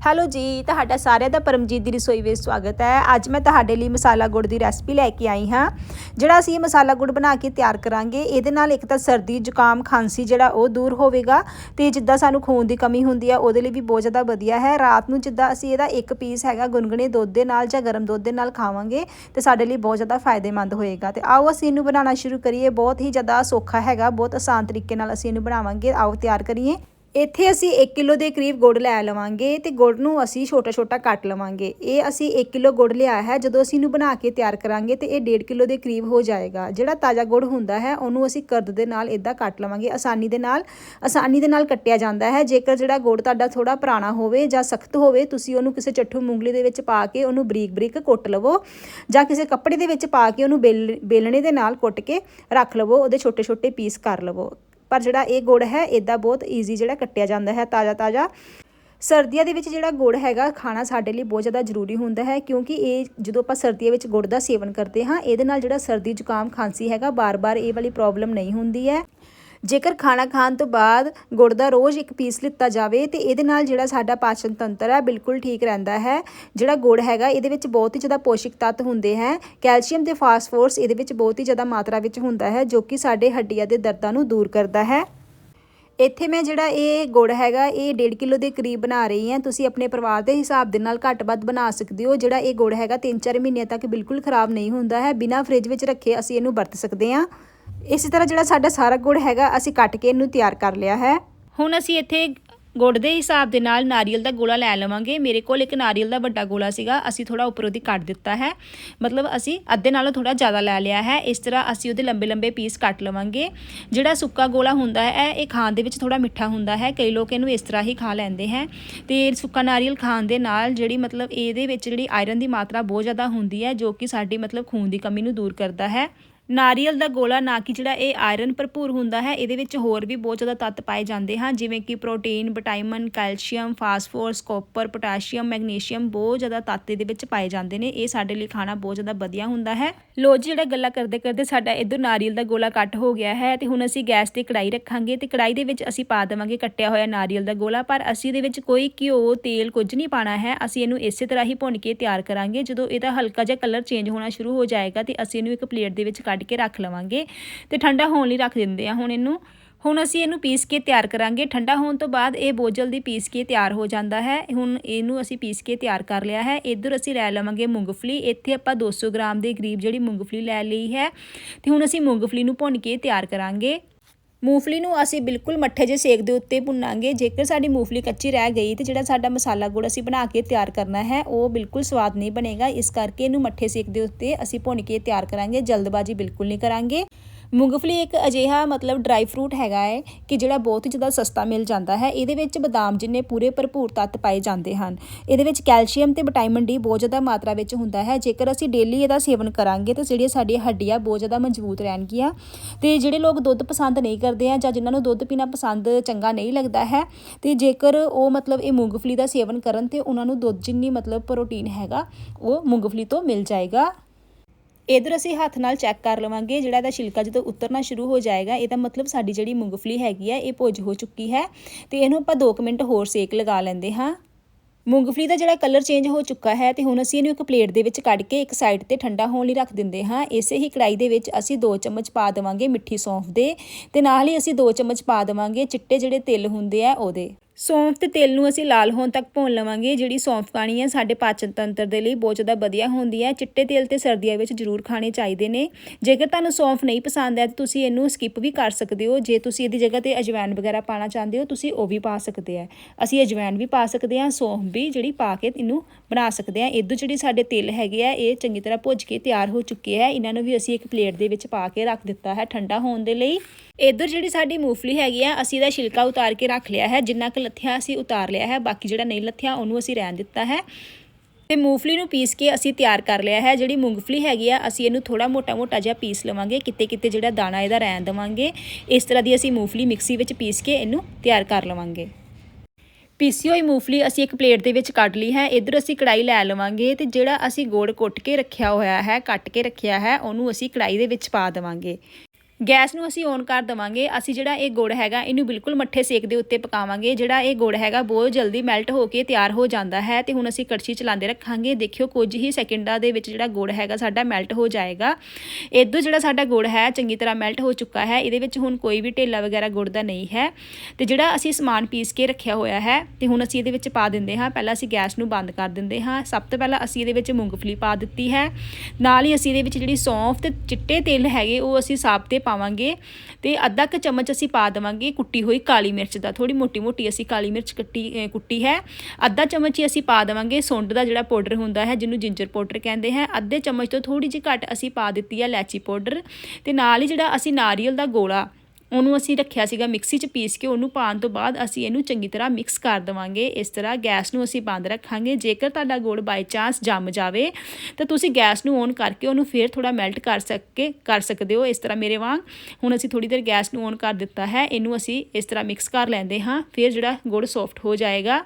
Hello ਜੀ, ਤੁਹਾਡਾ ਸਾਰਿਆਂ ਦਾ ਪਰਮਜੀਤ ਦੀ ਰਸੋਈ ਵਿੱਚ ਸਵਾਗਤ ਹੈ। ਅੱਜ ਮੈਂ ਤੁਹਾਡੇ ਲਈ ਮਸਾਲਾ ਗੁੜ ਦੀ ਰੈਸਪੀ ਲੈ ਕੇ ਆਈ ਹਾਂ। ਜਿਹੜਾ ਅਸੀਂ ਇਹ ਮਸਾਲਾ ਗੁੜ ਬਣਾ ਕੇ ਤਿਆਰ ਕਰਾਂਗੇ, ਇਹਦੇ ਨਾਲ ਇੱਕ ਤਾਂ ਸਰਦੀ ਜ਼ੁਕਾਮ ਖਾਂਸੀ ਜਿਹੜਾ ਉਹ ਦੂਰ ਹੋਵੇਗਾ ਤੇ ਜਿੱਦਾਂ ਸਾਨੂੰ ਖੂਨ ਦੀ ਕਮੀ ਹੁੰਦੀ ਹੈ ਉਹਦੇ ਲਈ ਵੀ ਬਹੁਤ ਜ਼ਿਆਦਾ ਵਧੀਆ ਹੈ। ਰਾਤ ਨੂੰ ਜਿੱਦਾਂ ਅਸੀਂ ਇਹਦਾ ਇੱਕ ਪੀਸ ਹੈਗਾ ਗੁਨਗੁਨੇ ਦੁੱਧ ਦੇ ਨਾਲ ਜਾਂ ਗਰਮ ਦੁੱਧ ਦੇ ਨਾਲ ਖਾਵਾਂਗੇ, ਤੇ ਸਾਡੇ ਲਈ ਬਹੁਤ ਜ਼ਿਆਦਾ ਫਾਇਦੇਮੰਦ ਹੋਏਗਾ। ਤੇ ਆਓ ਅਸੀਂ ਇਹਨੂੰ ਬਣਾਉਣਾ ਸ਼ੁਰੂ ਕਰੀਏ। ਬਹੁਤ ਹੀ ਜ਼ਿਆਦਾ ਸੌਖਾ ਹੈਗਾ, ਬਹੁਤ ਆਸਾਨ ਤਰੀਕੇ ਨਾਲ ਅਸੀਂ ਇਹਨੂੰ ਬਣਾਵਾਂਗੇ। ਆਓ ਤਿਆਰ ਕਰੀਏ। ਇੱਥੇ ਅਸੀਂ 1 ਕਿਲੋ ਦੇ ਕਰੀਬ ਗੁੜ ਲੈ ਲਵਾਂਗੇ ਤੇ ਗੁੜ ਨੂੰ ਅਸੀਂ ਛੋਟਾ ਛੋਟਾ ਕੱਟ ਲਵਾਂਗੇ। ਇਹ ਅਸੀਂ 1 ਕਿਲੋ ਗੁੜ ਲਿਆ ਹੈ, ਜਦੋਂ ਅਸੀਂ ਇਹਨੂੰ ਬਣਾ ਕੇ ਤਿਆਰ ਕਰਾਂਗੇ ਤੇ ਇਹ 1.5 ਕਿਲੋ ਦੇ ਕਰੀਬ ਹੋ ਜਾਏਗਾ। ਜਿਹੜਾ ਤਾਜ਼ਾ ਗੁੜ ਹੁੰਦਾ ਹੈ, ਉਹਨੂੰ ਅਸੀਂ ਕਰਦ ਦੇ ਨਾਲ ਇਦਾਂ ਕੱਟ ਲਵਾਂਗੇ। ਆਸਾਨੀ ਦੇ ਨਾਲ, ਆਸਾਨੀ ਦੇ ਨਾਲ ਕੱਟਿਆ ਜਾਂਦਾ ਹੈ। ਜੇਕਰ ਜਿਹੜਾ ਗੁੜ ਤੁਹਾਡਾ ਥੋੜਾ ਪੁਰਾਣਾ ਹੋਵੇ ਜਾਂ ਸਖਤ ਹੋਵੇ, ਤੁਸੀਂ ਉਹਨੂੰ ਕਿਸੇ ਚੱਠੂ ਮੂੰਗਲੀ ਦੇ ਵਿੱਚ ਪਾ ਕੇ ਉਹਨੂੰ ਬਰੀਕ ਬਰੀਕ ਕੁੱਟ ਲਵੋ ਜਾਂ ਕਿਸੇ ਕੱਪੜੇ ਦੇ ਵਿੱਚ ਪਾ ਕੇ ਉਹਨੂੰ ਬੇਲ, ਬੇਲਣੇ ਦੇ ਨਾਲ ਕੁੱਟ ਕੇ ਰੱਖ ਲਵੋ, ਉਹਦੇ ਛੋਟੇ ਛੋਟੇ ਪੀਸ ਕਰ ਲਵੋ। ਪਰ ਜਿਹੜਾ ਇਹ ਗੁੜ ਹੈ ਇਦਾਂ ਬਹੁਤ ਈਜ਼ੀ ਜਿਹੜਾ ਕੱਟਿਆ ਜਾਂਦਾ ਹੈ ਤਾਜ਼ਾ ਤਾਜ਼ਾ ਸਰਦੀਆਂ ਦੇ ਵਿੱਚ ਜਿਹੜਾ ਗੁੜ ਹੈਗਾ, ਖਾਣਾ ਸਾਡੇ ਲਈ ਬਹੁਤ ਜ਼ਿਆਦਾ ਜ਼ਰੂਰੀ ਹੁੰਦਾ ਹੈ, ਕਿਉਂਕਿ ਇਹ ਜਦੋਂ ਆਪਾਂ ਸਰਦੀਆਂ ਵਿੱਚ ਗੁੜ ਦਾ ਸੇਵਨ ਕਰਦੇ ਹਾਂ, ਇਹਦੇ ਨਾਲ ਜਿਹੜਾ ਸਰਦੀ ਜ਼ੁਕਾਮ, ਖਾਂਸੀ ਹੈਗਾ, ਬਾਰ-ਬਾਰ ਇਹ ਵਾਲੀ ਪ੍ਰੋਬਲਮ ਨਹੀਂ ਹੁੰਦੀ ਹੈ। ਜੇਕਰ ਖਾਣਾ ਖਾਣ ਤੋਂ ਬਾਅਦ ਗੁੜ ਦਾ ਰੋਜ਼ ਇੱਕ ਪੀਸ ਲਿੱਤਾ ਜਾਵੇ, ਤੇ ਇਹਦੇ ਨਾਲ ਜਿਹੜਾ ਸਾਡਾ ਪਾਚਨ ਤੰਤਰ ਹੈ, ਬਿਲਕੁਲ ਠੀਕ ਰਹਿੰਦਾ ਹੈ। ਜਿਹੜਾ ਗੁੜ ਹੈਗਾ, ਇਹਦੇ ਵਿੱਚ ਬਹੁਤ ਹੀ ਜ਼ਿਆਦਾ ਪੋਸ਼ਿਕ ਤੱਤ ਹੁੰਦੇ ਹੈ। ਕੈਲਸ਼ੀਅਮ ਤੇ ਫਾਸਫੋਰਸ ਇਹਦੇ ਵਿੱਚ ਬਹੁਤ ਹੀ ਜ਼ਿਆਦਾ ਮਾਤਰਾ ਵਿੱਚ ਹੁੰਦਾ ਹੈ, ਜੋ ਕਿ ਸਾਡੇ ਹੱਡੀਆਂ ਦੇ ਦਰਦਾਂ ਨੂੰ ਦੂਰ ਕਰਦਾ ਹੈ। ਇੱਥੇ ਮੈਂ ਜਿਹੜਾ ਇਹ ਗੁੜ ਹੈਗਾ, ਇਹ 1.5 ਕਿਲੋ ਦੇ ਕਰੀਬ ਬਣਾ ਰਹੀ ਹਾਂ। ਤੁਸੀਂ ਆਪਣੇ ਪਰਿਵਾਰ ਦੇ ਹਿਸਾਬ ਦੇ ਨਾਲ ਘੱਟ ਵੱਧ ਬਣਾ ਸਕਦੇ ਹੋ। ਜਿਹੜਾ ਇਹ ਗੁੜ ਹੈਗਾ 3-4 ਮਹੀਨਿਆਂ ਤੱਕ ਬਿਲਕੁਲ ਖਰਾਬ ਨਹੀਂ ਹੁੰਦਾ ਹੈ। ਬਿਨਾਂ ਫ੍ਰਿਜ ਵਿੱਚ ਰੱਖੇ ਅਸੀਂ ਇਹਨੂੰ ਵਰਤ ਸਕਦੇ ਹਾਂ। ਇਸੇ ਤਰ੍ਹਾਂ ਜਿਹੜਾ ਸਾਡਾ ਸਾਰਾ ਗੁੜ ਹੈਗਾ, ਅਸੀਂ ਕੱਟ ਕੇ ਇਹਨੂੰ ਤਿਆਰ ਕਰ ਲਿਆ ਹੈ। ਹੁਣ ਅਸੀਂ ਇੱਥੇ ਗੁੜ ਦੇ ਹਿਸਾਬ ਦੇ ਨਾਲ ਨਾਰੀਅਲ ਦਾ ਗੋਲਾ ਲੈ ਲਵਾਂਗੇ। ਮੇਰੇ ਕੋਲ ਇੱਕ ਨਾਰੀਅਲ ਦਾ ਵੱਡਾ ਗੋਲਾ ਸੀਗਾ, ਅਸੀਂ ਥੋੜਾ ਉੱਪਰੋਂ ਦੀ ਕੱਟ ਦਿੱਤਾ ਹੈ। ਮਤਲਬ ਅਸੀਂ ਅੱਧੇ ਨਾਲੋਂ ਥੋੜਾ ਜ਼ਿਆਦਾ ਲੈ ਲਿਆ ਹੈ। ਇਸ ਤਰ੍ਹਾਂ ਅਸੀਂ ਉਹਦੇ ਲੰਬੇ ਲੰਬੇ ਪੀਸ ਕੱਟ ਲਵਾਂਗੇ। ਜਿਹੜਾ ਸੁੱਕਾ ਗੋਲਾ ਹੁੰਦਾ ਹੈ, ਇਹ ਖਾਣ ਦੇ ਵਿੱਚ ਥੋੜਾ ਮਿੱਠਾ ਹੁੰਦਾ ਹੈ। ਕਈ ਲੋਕ ਇਹਨੂੰ ਇਸ ਤਰ੍ਹਾਂ ਹੀ ਖਾ ਲੈਂਦੇ ਹੈ। ਤੇ ਸੁੱਕਾ ਨਾਰੀਅਲ ਖਾਣ ਦੇ ਨਾਲ ਜਿਹੜੀ ਮਤਲਬ ਇਹਦੇ ਵਿੱਚ ਜਿਹੜੀ ਆਇਰਨ ਦੀ ਮਾਤਰਾ ਬਹੁਤ ਜ਼ਿਆਦਾ ਹੁੰਦੀ ਹੈ, ਜੋ ਕਿ ਸਾਡੀ ਮਤਲਬ ਖੂਨ ਦੀ ਕਮੀ ਨੂੰ ਦੂਰ ਕਰਦਾ ਹੈ। ਨਾਰੀਅਲ ਦਾ ਗੋਲਾ ਨਾ ਕਿ ਜਿਹੜਾ ਇਹ ਆਇਰਨ ਭਰਪੂਰ ਹੁੰਦਾ ਹੈ, ਇਹਦੇ ਵਿੱਚ ਹੋਰ ਵੀ ਬਹੁਤ ਜ਼ਿਆਦਾ ਤੱਤ ਪਾਏ ਜਾਂਦੇ ਹਨ, ਜਿਵੇਂ ਕਿ protein, vitamin, calcium, phosphorus, copper, potassium, magnesium, ਬਹੁਤ ਜ਼ਿਆਦਾ ਤੱਤ ਇਹਦੇ ਵਿੱਚ ਪਾਏ ਜਾਂਦੇ ਨੇ। ਇਹ ਸਾਡੇ ਲਈ ਖਾਣਾ ਬਹੁਤ ਜ਼ਿਆਦਾ ਵਧੀਆ ਹੁੰਦਾ ਹੈ। ਲੋ ਜੀ, ਜਿਹੜਾ ਗੱਲਾਂ ਕਰਦੇ ਕਰਦੇ ਸਾਡਾ ਇਧਰ ਨਾਰੀਅਲ ਦਾ ਗੋਲਾ ਕੱਟ ਹੋ ਗਿਆ ਹੈ ਤੇ ਹੁਣ ਅਸੀਂ ਗੈਸ ਤੇ ਕੜਾਈ ਰੱਖਾਂਗੇ ਤੇ ਕੜਾਈ ਦੇ ਵਿੱਚ ਅਸੀਂ ਪਾ ਦੇਵਾਂਗੇ ਕੱਟਿਆ ਹੋਇਆ ਨਾਰੀਅਲ ਦਾ ਗੋਲਾ, ਪਰ ਅਸੀਂ ਇਹਦੇ ਵਿੱਚ ਕੋਈ ਘਿਓ, ਤੇਲ ਕੁਝ ਨਹੀਂ ਪਾਣਾ ਹੈ। ਅਸੀਂ ਇਹਨੂੰ ਇਸੇ ਤਰ੍ਹਾਂ ਹੀ ਭੁੰਨ ਕੇ ਤਿਆਰ ਕਰਾਂਗੇ। ਜਦੋਂ ਇਹਦਾ ਹਲਕਾ ਜਿਹਾ ਕਲਰ ਚੇਂਜ ਹੋਣਾ ਸ਼ੁਰੂ ਹੋ ਜਾਏਗਾ ਤੇ ਅਸੀਂ ਇਹਨੂੰ ਇੱਕ ਪਲੇਟ ਦੇ ਵਿੱਚ ਕੱਢ ਕੇ ਰੱਖ ਲਵਾਂਗੇ ਤੇ ਠੰਡਾ ਹੋਣ ਲਈ ਰੱਖ ਦਿੰਦੇ ਆ। ਹੁਣ ਇਹਨੂੰ ਹੁਣ ਅਸੀਂ ਇਹਨੂੰ ਪੀਸ ਕੇ ਤਿਆਰ ਕਰਾਂਗੇ। ਠੰਡਾ ਹੋਣ ਤੋਂ ਬਾਅਦ ਇਹ ਬਹੁਤ ਜਲਦੀ ਪੀਸ ਕੇ ਤਿਆਰ ਹੋ ਜਾਂਦਾ ਹੈ। ਹੁਣ ਇਹਨੂੰ ਅਸੀਂ ਪੀਸ ਕੇ ਤਿਆਰ ਕਰ ਲਿਆ ਹੈ। ਇੱਧਰ ਅਸੀਂ ਲੈ ਲਵਾਂਗੇ ਮੂੰਗਫਲੀ। ਇੱਥੇ ਆਪਾਂ 200 ਗ੍ਰਾਮ ਦੇ ਕਰੀਬ ਜਿਹੜੀ ਮੂੰਗਫਲੀ ਲੈ ਲਈ ਹੈ। ਤੇ ਹੁਣ ਅਸੀਂ ਮੂੰਗਫਲੀ ਨੂੰ ਭੁੰਨ ਕੇ ਤਿਆਰ ਕਰਾਂਗੇ। ਮੂੰਗਫਲੀ ਨੂੰ ਅਸੀਂ ਬਿਲਕੁਲ ਮੱਠੇ ਜਿਹੇ ਸੇਕ ਦੇ ਉੱਤੇ ਭੁੰਨਾਂਗੇ। ਜੇਕਰ ਸਾਡੀ ਮੂੰਗਫਲੀ ਕੱਚੀ ਰਹਿ ਗਈ ਤੇ ਜਿਹੜਾ ਸਾਡਾ ਮਸਾਲਾ ਗੁੜ ਅਸੀਂ ਬਣਾ ਕੇ ਤਿਆਰ ਕਰਨਾ ਹੈ, ਉਹ ਬਿਲਕੁਲ ਸਵਾਦ ਨਹੀਂ ਬਣੇਗਾ। ਇਸ ਕਰਕੇ ਇਹਨੂੰ ਮੱਠੇ ਸੇਕ ਦੇ ਉੱਤੇ ਅਸੀਂ ਭੁੰਨ ਕੇ ਤਿਆਰ ਕਰਾਂਗੇ। ਜਲਦਬਾਜ਼ੀ ਬਿਲਕੁਲ ਨਹੀਂ ਕਰਾਂਗੇ। ਮੂੰਗਫਲੀ ਇੱਕ ਅਜਿਹਾ ਮਤਲਬ ਡਰਾਈ ਫਰੂਟ ਹੈਗਾ ਹੈ ਕਿ ਜਿਹੜਾ ਬਹੁਤ ਹੀ ਜ਼ਿਆਦਾ ਸਸਤਾ ਮਿਲ ਜਾਂਦਾ ਹੈ। ਇਹਦੇ ਵਿੱਚ ਬਦਾਮ ਜਿੰਨੇ ਪੂਰੇ ਭਰਪੂਰ ਤੱਤ ਪਾਏ ਜਾਂਦੇ ਹਨ। ਇਹਦੇ ਵਿੱਚ ਕੈਲਸ਼ੀਅਮ ਤੇ ਵਿਟਾਮਿਨ ਡੀ ਬਹੁਤ ਜ਼ਿਆਦਾ ਮਾਤਰਾ ਵਿੱਚ ਹੁੰਦਾ ਹੈ। ਜੇਕਰ ਅਸੀਂ ਡੇਲੀ ਇਹਦਾ ਸੇਵਨ ਕਰਾਂਗੇ ਤਾਂ ਜਿਹੜੀਆਂ ਸਾਡੀਆਂ ਹੱਡੀਆਂ ਬਹੁਤ ਜ਼ਿਆਦਾ ਮਜ਼ਬੂਤ ਰਹਿਣਗੀਆਂ ਤੇ ਜਿਹੜੇ ਲੋਕ ਦੁੱਧ ਪਸੰਦ ਨਹੀਂ ਕਰਦੇ ਆ ਜਾਂ ਜਿਨ੍ਹਾਂ ਨੂੰ ਦੁੱਧ ਪੀਣਾ ਪਸੰਦ ਚੰਗਾ ਨਹੀਂ ਲੱਗਦਾ ਹੈ, ਤੇ ਜੇਕਰ ਉਹ ਮਤਲਬ ਇਹ ਮੂੰਗਫਲੀ ਦਾ ਸੇਵਨ ਕਰਨ ਤੇ ਉਹਨਾਂ ਨੂੰ ਦੁੱਧ ਜਿੰਨੀ ਮਤਲਬ ਪ੍ਰੋਟੀਨ ਹੈਗਾ, ਉਹ ਮੂੰਗਫਲੀ ਤੋਂ ਮਿਲ ਜਾਏਗਾ। ਇਧਰ ਅਸੀਂ ਹੱਥ ਨਾਲ ਚੈੱਕ ਕਰ ਲਵਾਂਗੇ, ਜਿਹੜਾ ਇਹਦਾ ਛਿਲਕਾ ਜਦੋਂ ਉਤਰਨਾ ਸ਼ੁਰੂ ਹੋ ਜਾਏਗਾ, ਇਹਦਾ ਮਤਲਬ ਸਾਡੀ ਜਿਹੜੀ ਮੂੰਗਫਲੀ ਹੈਗੀ ਹੈ ਇਹ ਭੁੱਜ ਹੋ ਚੁੱਕੀ ਹੈ। ਤੇ ਇਹਨੂੰ ਆਪਾਂ 2 ਮਿੰਟ ਹੋਰ ਸੇਕ ਲਗਾ ਲੈਂਦੇ ਹਾਂ। ਮੂੰਗਫਲੀ ਦਾ ਜਿਹੜਾ ਕਲਰ ਚੇਂਜ ਹੋ ਚੁੱਕਾ ਹੈ ਤੇ ਹੁਣ ਅਸੀਂ ਇਹਨੂੰ ਇੱਕ ਪਲੇਟ ਦੇ ਵਿੱਚ ਕੱਢ ਕੇ ਇੱਕ ਸਾਈਡ ਤੇ ਠੰਡਾ ਹੋਣ ਲਈ ਰੱਖ ਦਿੰਦੇ ਹਾਂ। ਇਸੇ ਹੀ ਕੜਾਈ ਦੇ ਵਿੱਚ ਅਸੀਂ 2 ਚਮਚ ਪਾ ਦੇਵਾਂਗੇ ਮਿੱਠੀ ਸੌਂਫ ਦੇ ਤੇ ਨਾਲ ਹੀ ਅਸੀਂ 2 ਚਮਚ ਪਾ ਦੇਵਾਂਗੇ ਚਿੱਟੇ ਜਿਹੜੇ ਤਿਲ ਹੁੰਦੇ ਆ ਉਹਦੇ। ਸੌਂਫ ਤੇ ਤੇਲ ਨੂੰ ਅਸੀਂ ਲਾਲ ਹੋਣ ਤੱਕ ਭੁੰਨ ਲਵਾਂਗੇ। ਜਿਹੜੀ ਸੌਂਫ ਖਾਣੀ ਹੈ, ਸਾਡੇ ਪਾਚਨ ਤੰਤਰ ਦੇ ਲਈ ਬਹੁਤ ਜ਼ਿਆਦਾ ਵਧੀਆ ਹੁੰਦੀ ਹੈ। ਚਿੱਟੇ ਤੇਲ ਤੇ ਸਰਦੀਆਂ ਵਿੱਚ ਜ਼ਰੂਰ ਖਾਣੇ ਚਾਹੀਦੇ ਨੇ। ਜੇਕਰ ਤੁਹਾਨੂੰ ਸੌਂਫ ਨਹੀਂ ਪਸੰਦ ਹੈ, ਤਾਂ ਤੁਸੀਂ ਇਹਨੂੰ ਸਕਿਪ ਵੀ ਕਰ ਸਕਦੇ ਹੋ। ਜੇ ਤੁਸੀਂ ਇਹਦੀ ਜਗ੍ਹਾ ਤੇ ਅਜਵਾਇਣ ਵਗੈਰਾ ਪਾਣਾ ਚਾਹੁੰਦੇ ਹੋ, ਤੁਸੀਂ ਉਹ ਵੀ ਪਾ ਸਕਦੇ ਆ ਅਸੀਂ ਅਜਵਾਇਣ ਵੀ ਪਾ ਸਕਦੇ ਹਾਂ, ਸੌਂਫ ਵੀ ਜਿਹੜੀ ਪਾ ਕੇ ਇਹਨੂੰ ਬਣਾ ਸਕਦੇ ਆ ਇਦੋਂ ਜਿਹੜੀ ਸਾਡੇ ਤੇਲ ਹੈਗੇ ਆ, ਇਹ ਚੰਗੀ ਤਰ੍ਹਾਂ ਭੁੱਜ ਕੇ ਤਿਆਰ ਹੋ ਚੁੱਕੇ ਹੈ। ਇਹਨਾਂ ਨੂੰ ਵੀ ਅਸੀਂ ਇੱਕ ਪਲੇਟ ਦੇ ਵਿੱਚ ਪਾ ਕੇ ਰੱਖ ਦਿੱਤਾ ਹੈ ਠੰਡਾ ਹੋਣ ਦੇ ਲਈ। ਇਧਰ ਜਿਹੜੀ ਸਾਡੀ ਮੂੰਗਫਲੀ ਹੈਗੀ ਆ, ਅਸੀਂ ਇਹਦਾ ਛਿਲਕਾ ਉਤਾਰ ਕੇ ਰੱਖ ਲਿਆ ਹੈ। ਜਿੰਨਾ ਕੁ ਲੱਥਿਆ ਅਸੀਂ ਉਤਾਰ ਲਿਆ ਹੈ, ਬਾਕੀ ਜਿਹੜਾ ਨਹੀਂ ਲੱਥਿਆ ਉਹਨੂੰ ਅਸੀਂ ਰਹਿਣ ਦਿੱਤਾ ਹੈ। ਤੇ ਮੂੰਗਫਲੀ ਨੂੰ ਪੀਸ ਕੇ ਅਸੀਂ ਤਿਆਰ ਕਰ ਲਿਆ ਹੈ, ਜਿਹੜੀ ਮੂੰਗਫਲੀ ਹੈਗੀ ਆ, ਅਸੀਂ ਇਹਨੂੰ ਥੋੜਾ ਮੋਟਾ-ਮੋਟਾ ਜਿਹਾ ਪੀਸ ਲਵਾਂਗੇ ਕਿਤੇ ਕਿਤੇ ਜਿਹੜਾ ਦਾਣਾ ਇਹਦਾ ਰਹਿਣ ਦੇਵਾਂਗੇ। ਇਸ ਤਰ੍ਹਾਂ ਦੀ ਅਸੀਂ ਮੂੰਗਫਲੀ ਮਿਕਸੀ ਵਿੱਚ ਪੀਸ ਕੇ ਇਹਨੂੰ ਤਿਆਰ ਕਰ ਲਵਾਂਗੇ। ਪੀਸੀ ਹੋਈ ਮੂੰਗਫਲੀ ਅਸੀਂ ਇੱਕ ਪਲੇਟ ਦੇ ਵਿੱਚ ਕੱਢ ਲਈ ਹੈ, ਇਧਰ ਅਸੀਂ ਕੜਾਈ ਲੈ ਲਵਾਂਗੇ ਤੇ ਜਿਹੜਾ ਅਸੀਂ ਗੋੜ ਕੁੱਟ ਕੇ ਰੱਖਿਆ ਹੋਇਆ ਹੈ, ਕੱਟ ਕੇ ਰੱਖਿਆ ਹੈ, ਉਹਨੂੰ ਅਸੀਂ ਕੜਾਈ ਦੇ ਵਿੱਚ ਪਾ ਦੇਵਾਂਗੇ। ਗੈਸ ਨੂੰ ਅਸੀਂ ਔਨ ਕਰ ਦਵਾਂਗੇ, ਅਸੀਂ ਜਿਹੜਾ ਇਹ ਗੁੜ ਹੈਗਾ, ਇਹਨੂੰ ਬਿਲਕੁਲ ਮੱਠੇ ਸੇਕ ਦੇ ਉੱਤੇ ਪਕਾਵਾਂਗੇ। ਜਿਹੜਾ ਇਹ ਗੁੜ ਹੈਗਾ, ਬਹੁਤ ਜਲਦੀ ਮੈਲਟ ਹੋ ਕੇ ਤਿਆਰ ਹੋ ਜਾਂਦਾ ਹੈ ਤੇ ਹੁਣ ਅਸੀਂ ਕੜਛੀ ਚਲਾਉਂਦੇ ਰੱਖਾਂਗੇ। ਦੇਖਿਓ, ਕੁਝ ਹੀ ਸੈਕਿੰਡਾਂ ਦੇ ਵਿੱਚ ਜਿਹੜਾ ਗੁੜ ਹੈਗਾ, ਸਾਡਾ ਮੈਲਟ ਹੋ ਜਾਏਗਾ। ਇਦੋਂ ਜਿਹੜਾ ਸਾਡਾ ਗੁੜ ਹੈ, ਚੰਗੀ ਤਰ੍ਹਾਂ ਮੈਲਟ ਹੋ ਚੁੱਕਾ ਹੈ। ਇਹਦੇ ਵਿੱਚ ਹੁਣ ਕੋਈ ਵੀ ਢੇਲਾ ਵਗੈਰਾ ਗੁੜ ਦਾ ਨਹੀਂ ਹੈ। ਤੇ ਜਿਹੜਾ ਅਸੀਂ ਸਮਾਨ ਪੀਸ ਕੇ ਰੱਖਿਆ ਹੋਇਆ ਹੈ, ਤੇ ਹੁਣ ਅਸੀਂ ਇਹਦੇ ਵਿੱਚ ਪਾ ਦਿੰਦੇ ਹਾਂ। ਪਹਿਲਾਂ ਅਸੀਂ ਗੈਸ ਨੂੰ ਬੰਦ ਕਰ ਦਿੰਦੇ ਹਾਂ। ਸਭ ਤੋਂ ਪਹਿਲਾਂ ਅਸੀਂ ਇਹਦੇ ਵਿੱਚ ਮੂੰਗਫਲੀ ਪਾ ਦਿੱਤੀ ਹੈ। ਨਾਲ ਹੀ ਅਸੀਂ ਇਹਦੇ ਵਿੱਚ ਜਿਹੜੀ ਸੌਂਫ ਤੇ ਚਿੱਟੇ ਤਿਲ ਹੈਗੇ, ਉਹ ਅਸੀਂ ਸਾਬ ਸਾਬਤੇ ਪਾਵਾਂਗੇ ਤੇ ਅੱਧਾ ਕੁ ਚਮਚ ਅਸੀਂ ਪਾ ਦੇਵਾਂਗੇ ਕੁੱਟੀ ਹੋਈ ਕਾਲੀ ਮਿਰਚ ਦਾ ਥੋੜੀ ਮੋਟੀ ਮੋਟੀ ਅਸੀਂ ਕਾਲੀ ਮਿਰਚ ਕੱਟੀ ਕੁੱਟੀ ਹੈ। ਅੱਧਾ ਚਮਚ ਹੀ ਅਸੀਂ ਪਾ ਦੇਵਾਂਗੇ ਸੁੰਡ ਦਾ ਜਿਹੜਾ ਪਾਊਡਰ ਹੁੰਦਾ ਹੈ, ਜਿਹਨੂੰ ਜਿੰਜਰ ਪਾਊਡਰ ਕਹਿੰਦੇ ਹੈ। ਅੱਧੇ ਚਮਚ ਤੋਂ ਥੋੜੀ ਜਿਹੀ ਘੱਟ ਅਸੀਂ ਪਾ ਦਿੱਤੀ ਹੈ ਇਲਾਚੀ ਪਾਊਡਰ ਤੇ ਨਾਲ ਹੀ ਜਿਹੜਾ ਅਸੀਂ ਨਾਰੀਅਲ ਦਾ ਗੋਲਾ ਉਹਨੂੰ ਅਸੀਂ ਰੱਖਿਆ ਸੀਗਾ ਮਿਕਸੀ 'ਚ ਪੀਸ ਕੇ ਉਹਨੂੰ ਪਾਉਣ ਤੋਂ ਬਾਅਦ ਅਸੀਂ ਇਹਨੂੰ ਚੰਗੀ ਤਰ੍ਹਾਂ ਮਿਕਸ ਕਰ ਦੇਵਾਂਗੇ। ਇਸ ਤਰ੍ਹਾਂ ਗੈਸ ਨੂੰ ਅਸੀਂ ਬੰਦ ਰੱਖਾਂਗੇ। ਜੇਕਰ ਤੁਹਾਡਾ ਗੁੜ ਬਾਈ ਚਾਂਸ ਜੰਮ ਜਾਵੇ, ਤਾਂ ਤੁਸੀਂ ਗੈਸ ਨੂੰ ਔਨ ਕਰਕੇ ਉਹਨੂੰ ਫੇਰ ਥੋੜਾ ਮੈਲਟ ਕਰ ਸਕੇ, ਕਰ ਸਕਦੇ ਹੋ ਇਸ ਤਰ੍ਹਾਂ ਮੇਰੇ ਵਾਂਗ। ਹੁਣ ਅਸੀਂ ਥੋੜੀ ਦੇਰ ਗੈਸ ਨੂੰ ਔਨ ਕਰ ਦਿੱਤਾ ਹੈ। ਇਹਨੂੰ ਅਸੀਂ ਇਸ ਤਰ੍ਹਾਂ ਮਿਕਸ ਕਰ ਲੈਂਦੇ ਹਾਂ। ਫਿਰ ਜਿਹੜਾ ਗੁੜ ਸੌਫਟ ਹੋ ਜਾਏਗਾ।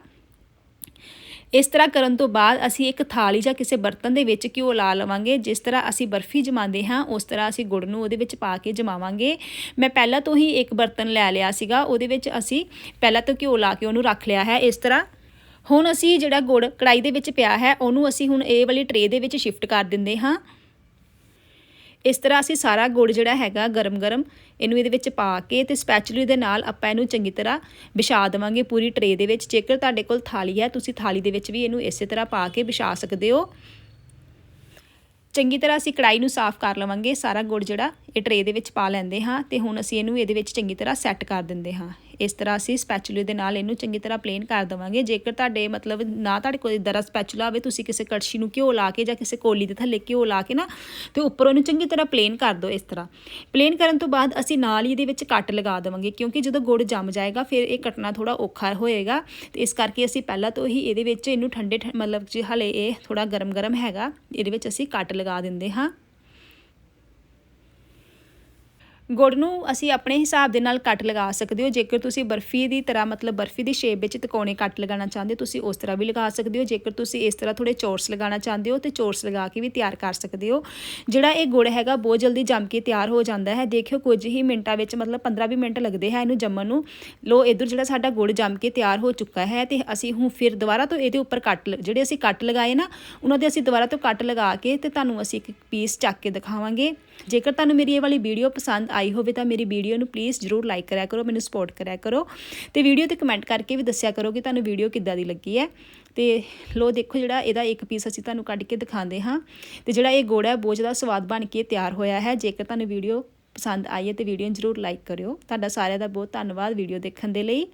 ਇਸ ਤਰ੍ਹਾਂ ਕਰਨ ਤੋਂ ਬਾਅਦ ਅਸੀਂ ਇੱਕ ਥਾਲੀ ਜਾਂ ਕਿਸੇ ਬਰਤਨ ਦੇ ਵਿੱਚ ਘਿਓ ਲਾ ਲਵਾਂਗੇ, ਜਿਸ ਤਰ੍ਹਾਂ ਅਸੀਂ ਬਰਫੀ ਜਮਾਉਂਦੇ ਹਾਂ, ਉਸ ਤਰ੍ਹਾਂ ਅਸੀਂ ਗੁੜ ਨੂੰ ਉਹਦੇ ਵਿੱਚ ਪਾ ਕੇ ਜਮਾਵਾਂਗੇ। ਮੈਂ ਪਹਿਲਾਂ ਤੋਂ ਹੀ ਇੱਕ ਬਰਤਨ ਲੈ ਲਿਆ ਸੀਗਾ, ਉਹਦੇ ਵਿੱਚ ਅਸੀਂ ਪਹਿਲਾਂ ਤੋਂ ਘਿਓ ਲਾ ਕੇ ਉਹਨੂੰ ਰੱਖ ਲਿਆ ਹੈ ਇਸ ਤਰ੍ਹਾਂ। ਹੁਣ ਅਸੀਂ ਜਿਹੜਾ ਗੁੜ ਕੜਾਈ ਦੇ ਵਿੱਚ ਪਿਆ ਹੈ, ਉਹਨੂੰ ਅਸੀਂ ਹੁਣ ਇਹ ਵਾਲੀ ਟਰੇ ਦੇ ਵਿੱਚ ਸ਼ਿਫਟ ਕਰ ਦਿੰਦੇ ਹਾਂ। ਇਸ ਤਰ੍ਹਾਂ ਅਸੀਂ ਸਾਰਾ ਗੁੜ ਜਿਹੜਾ ਹੈਗਾ ਗਰਮ-ਗਰਮ ਇਹਨੂੰ ਇਹਦੇ ਵਿੱਚ ਪਾ ਕੇ ਤੇ ਸਪੈਚੂਲੀ ਦੇ ਨਾਲ ਆਪਾਂ ਇਹਨੂੰ ਚੰਗੀ ਤਰ੍ਹਾਂ ਵਿਛਾ ਦੇਵਾਂਗੇ ਪੂਰੀ ਟਰੇ ਦੇ ਵਿੱਚ। ਜੇਕਰ ਤੁਹਾਡੇ ਕੋਲ ਥਾਲੀ ਹੈ, ਤੁਸੀਂ ਥਾਲੀ ਦੇ ਵਿੱਚ ਵੀ ਇਹਨੂੰ ਇਸੇ ਤਰ੍ਹਾਂ ਪਾ ਕੇ ਵਿਛਾ ਸਕਦੇ ਹੋ। ਚੰਗੀ ਤਰ੍ਹਾਂ ਅਸੀਂ ਕੜਾਈ ਨੂੰ ਸਾਫ਼ ਕਰ ਲਵਾਂਗੇ, ਸਾਰਾ ਗੁੜ ਜਿਹੜਾ ਇਹ ਟਰੇ ਦੇ ਵਿੱਚ ਪਾ ਲੈਂਦੇ ਹਾਂ ਤੇ ਹੁਣ ਅਸੀਂ ਇਹਨੂੰ ਇਹਦੇ ਵਿੱਚ ਚੰਗੀ ਤਰ੍ਹਾਂ ਸੈੱਟ ਕਰ ਦਿੰਦੇ ਹਾਂ। ਇਸ ਤਰ੍ਹਾਂ ਅਸੀਂ ਸਪੈਚੂਲੇ ਦੇ ਨਾਲ ਇਹਨੂੰ ਚੰਗੀ ਤਰ੍ਹਾਂ ਪਲੇਨ ਕਰ ਦੇਵਾਂਗੇ। ਜੇਕਰ ਤੁਹਾਡੇ ਮਤਲਬ ਨਾ ਤੁਹਾਡੇ ਕੋਲ ਇਦਾਂ ਦਾ ਸਪੈਚੂਲਾ ਹੋਵੇ ਤੁਸੀਂ ਕਿਸੇ ਕੜਛੀ ਨੂੰ ਘਿਓ ਲਾ ਕੇ ਜਾਂ ਕਿਸੇ ਕੋਲੀ ਦੇ ਥੱਲੇ ਘਿਓ ਲਾ ਕੇ ਨਾ, ਤੇ ਉੱਪਰ ਉਹਨੂੰ ਚੰਗੀ ਤਰ੍ਹਾਂ ਪਲੇਨ ਕਰ ਦਿਓ ਇਸ ਤਰ੍ਹਾਂ। ਪਲੇਨ ਕਰਨ ਤੋਂ ਬਾਅਦ ਅਸੀਂ ਨਾਲ ਹੀ ਇਹਦੇ ਵਿੱਚ ਕੱਟ ਲਗਾ ਦੇਵਾਂਗੇ, ਕਿਉਂਕਿ ਜਦੋਂ ਗੁੜ ਜੰਮ ਜਾਏਗਾ, ਫਿਰ ਇਹ ਕੱਟਣਾ ਥੋੜਾ ਔਖਾ ਹੋਏਗਾ। ਤੇ ਇਸ ਕਰਕੇ ਅਸੀਂ ਪਹਿਲਾਂ ਤੋਂ ਹੀ ਇਹਦੇ ਵਿੱਚ ਇਹਨੂੰ ਠੰਡੇ ਠ- ਮਤਲਬ ਜੇ ਹਲੇ ਇਹ ਥੋੜਾ ਗਰਮ-ਗਰਮ ਹੈਗਾ, ਇਹਦੇ ਵਿੱਚ ਅਸੀਂ ਕੱਟ ਲਗਾ ਦਿੰਦੇ ਹਾਂ। ਗੁੜ ਨੂੰ ਅਸੀਂ ਆਪਣੇ ਹਿਸਾਬ ਦੇ ਨਾਲ ਕੱਟ ਲਗਾ ਸਕਦੇ ਹੋ। ਜੇਕਰ ਤੁਸੀਂ ਬਰਫੀ ਦੀ ਤਰ੍ਹਾਂ, ਮਤਲਬ ਬਰਫੀ ਦੀ ਸ਼ੇਪ ਵਿੱਚ ਤਿਕੋਣੇ ਕੱਟ ਲਗਾਉਣਾ ਚਾਹੁੰਦੇ ਹੋ, ਤੁਸੀਂ ਉਸ ਤਰ੍ਹਾਂ ਵੀ ਲਗਾ ਸਕਦੇ ਹੋ। ਜੇਕਰ ਤੁਸੀਂ ਇਸ ਤਰ੍ਹਾਂ ਥੋੜੇ ਚੌਰਸ ਲਗਾਉਣਾ ਚਾਹੁੰਦੇ ਹੋ, ਤੇ ਚੌਰਸ ਲਗਾ ਕੇ ਵੀ ਤਿਆਰ ਕਰ ਸਕਦੇ ਹੋ। ਜਿਹੜਾ ਇਹ ਗੁੜ ਹੈਗਾ, ਬਹੁਤ ਜਲਦੀ ਜੰਮ ਕੇ ਤਿਆਰ ਹੋ ਜਾਂਦਾ ਹੈ। ਦੇਖਿਓ, ਕੁਝ ਹੀ ਮਿੰਟਾਂ ਵਿੱਚ, ਮਤਲਬ 15-20 ਮਿੰਟ ਲੱਗਦੇ ਹੈ ਇਹਨੂੰ ਜੰਮਣ ਨੂੰ। ਲੋ ਇਧਰ ਜਿਹੜਾ ਸਾਡਾ ਗੁੜ ਜੰਮ ਕੇ ਤਿਆਰ ਹੋ ਚੁੱਕਾ ਹੈ ਤੇ ਅਸੀਂ ਹੁਣ ਫਿਰ ਦੁਬਾਰਾ ਤੋਂ ਇਹਦੇ ਉੱਪਰ ਕੱਟ ਲ- ਜਿਹੜੇ ਅਸੀਂ ਕੱਟ ਲਗਾਏ ਨਾ, ਉਹਨਾਂ ਦੇ ਅਸੀਂ ਦੁਬਾਰਾ ਤੋਂ ਕੱਟ ਲਗਾ ਕੇ ਤੇ ਤੁਹਾਨੂੰ ਅਸੀਂ ਇੱਕ ਪੀਸ ਚੱਕ ਕੇ ਦਿਖਾਵਾਂਗੇ। ਜੇਕਰ ਤੁਹਾਨੂੰ ਮੇਰੀ ਇਹ ਵਾਲੀ ਵੀਡੀਓ ਪਸੰਦ ਆਈ ਹੋਵੇ ਤਾਂ ਮੇਰੀ ਵੀਡੀਓ ਨੂੰ ਪਲੀਜ਼ ਜਰੂਰ ਲਾਈਕ ਕਰਿਆ ਕਰੋ, ਮੈਨੂੰ ਸਪੋਰਟ ਕਰਿਆ ਕਰੋ ਤੇ ਵੀਡੀਓ ਤੇ ਕਮੈਂਟ ਕਰਕੇ ਵੀ ਦੱਸਿਆ ਕਰੋ ਕਿ ਤੁਹਾਨੂੰ ਵੀਡੀਓ ਕਿੱਦਾਂ ਦੀ ਲੱਗੀ ਹੈ। ਤੇ ਲੋ ਦੇਖੋ ਜਿਹੜਾ ਇਹਦਾ ਇੱਕ ਪੀਸ ਅਸੀਂ ਤੁਹਾਨੂੰ ਕੱਢ ਕੇ ਦਿਖਾਉਂਦੇ ਹਾਂ ਤੇ ਜਿਹੜਾ ਇਹ ਗੁੜ ਹੈ ਬਹੁਤ ਜ਼ਿਆਦਾ ਸਵਾਦ ਬਣ ਕੇ ਤਿਆਰ ਹੋਇਆ ਹੈ। ਜੇਕਰ ਤੁਹਾਨੂੰ ਵੀਡੀਓ ਪਸੰਦ ਆਈ ਹੈ ਤੇ ਵੀਡੀਓ ਨੂੰ ਜਰੂਰ ਲਾਈਕ ਕਰਿਓ। ਤੁਹਾਡਾ ਸਾਰਿਆਂ ਦਾ ਬਹੁਤ ਧੰਨਵਾਦ ਵੀਡੀਓ ਦੇਖਣ ਦੇ ਲਈ।